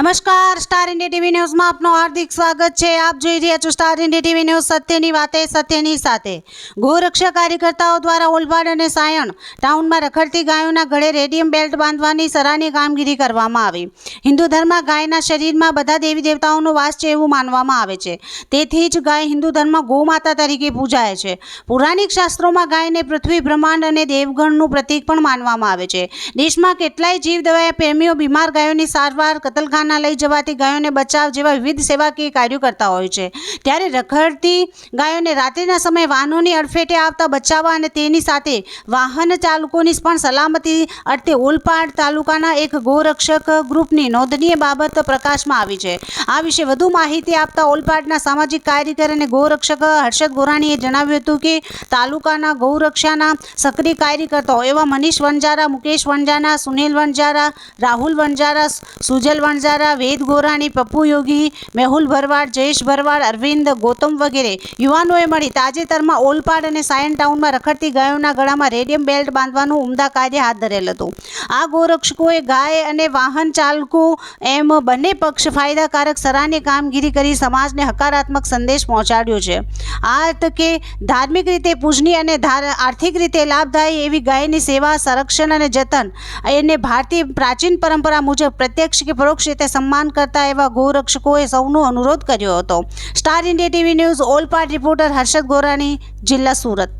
નમસ્કાર, star India TV ન્યૂઝમાં આપનું હાર્દિક સ્વાગત છે. આપ જોઈ રહ્યા છો સ્ટાર ઇન્ડિયા ટીવી ન્યૂઝ સત્યની વાતે, સત્યની સાથે. ગૌરક્ષા કાર્યકર્તાઓ દ્વારા ઓલવાડ અને સાયણ ટાઉનમાં રખડતી ગાયોના ગળે રેડિયમ બેલ્ટ બાંધવાની સરાહનીય કામગીરી કરવામાં આવી. હિન્દુ ધર્મ ગાયના શરીરમાં બધા દેવી દેવતાઓનો વાસ છે એવું માનવામાં આવે છે. તેથી જ ગાય હિન્દુ ધર્મમાં ગૌમાતા તરીકે પૂજાય છે. પૌરાણિક શાસ્ત્રોમાં ગાયને પૃથ્વી, બ્રહ્માંડ અને દેવગણનું પ્રતીક પણ માનવામાં આવે છે. દેશમાં કેટલાય જીવ દયા પ્રેમીઓ બીમાર ગાયોની સારવાર, કતલખાના લઈ જવાથી ગાયોને બચાવ જેવા વિવિધ સેવાકીય કાર્યો કરતા હોય છે. ત્યારે રખડતી ગાયોને રાત્રિના સમયે વાહનોની અડફેટે આવતા બચાવવા અને તેની સાથે વાહન ચાલકોની પણ સલામતી અર્થે ઓલપાડ તાલુકાના એક ગોરક્ષક ગ્રુપની નોંધનીય બાબત પ્રકાશમાં આવી છે. આ વિશે વધુ માહિતી આપતા ઓલપાડના સામાજિક કાર્યકર અને ગૌરક્ષક હર્ષદ ગોરાણીએ જણાવ્યું હતું કે, તાલુકાના ગૌરક્ષાના સક્રિય કાર્યકર્તાઓ એવા મનીષ વણજારા મુકેશ વણજારા સુનિલ વણજારા રાહુલ વણજારા સુજલ વણજારા વેદ ગોરાણી, પપ્પુ યોગી, મેહુલ ભરવાડ, જયેશ ભરવાડ, અરવિંદ, ગૌતમ વગેરે યુવાનોએ મળી તાજેતરમાં ઓલપાડ અને સાયન ટાઉનમાં રખડતી ગાયોના ગળામાં રેડિયમ બેલ્ટ બાંધવાનું ઉમદા કાર્ય હાથ ધરેલ હતું. આ ગોરક્ષકોએ ગાય અને વાહન ચાલકો એમ બંને પક્ષ ફાયદાકારક સરાહનીય કામગીરી કરી સમાજને હકારાત્મક સંદેશ પહોંચાડ્યો છે. આ તકે ધાર્મિક રીતે પૂજનીય અને આર્થિક રીતે લાભદાયી એવી ગાયની સેવા, સંરક્ષણ અને જતન એને ભારતીય પ્રાચીન પરંપરા મુજબ પ્રત્યક્ષ કે પરોક્ષ રીતે સન્માન કરતા એવા ગૌરક્ષકોએ સૌનો અનુરોધ કર્યો હતો. Star India TV news all part reporter Harshad Gorani, જિલ્લા સુરત.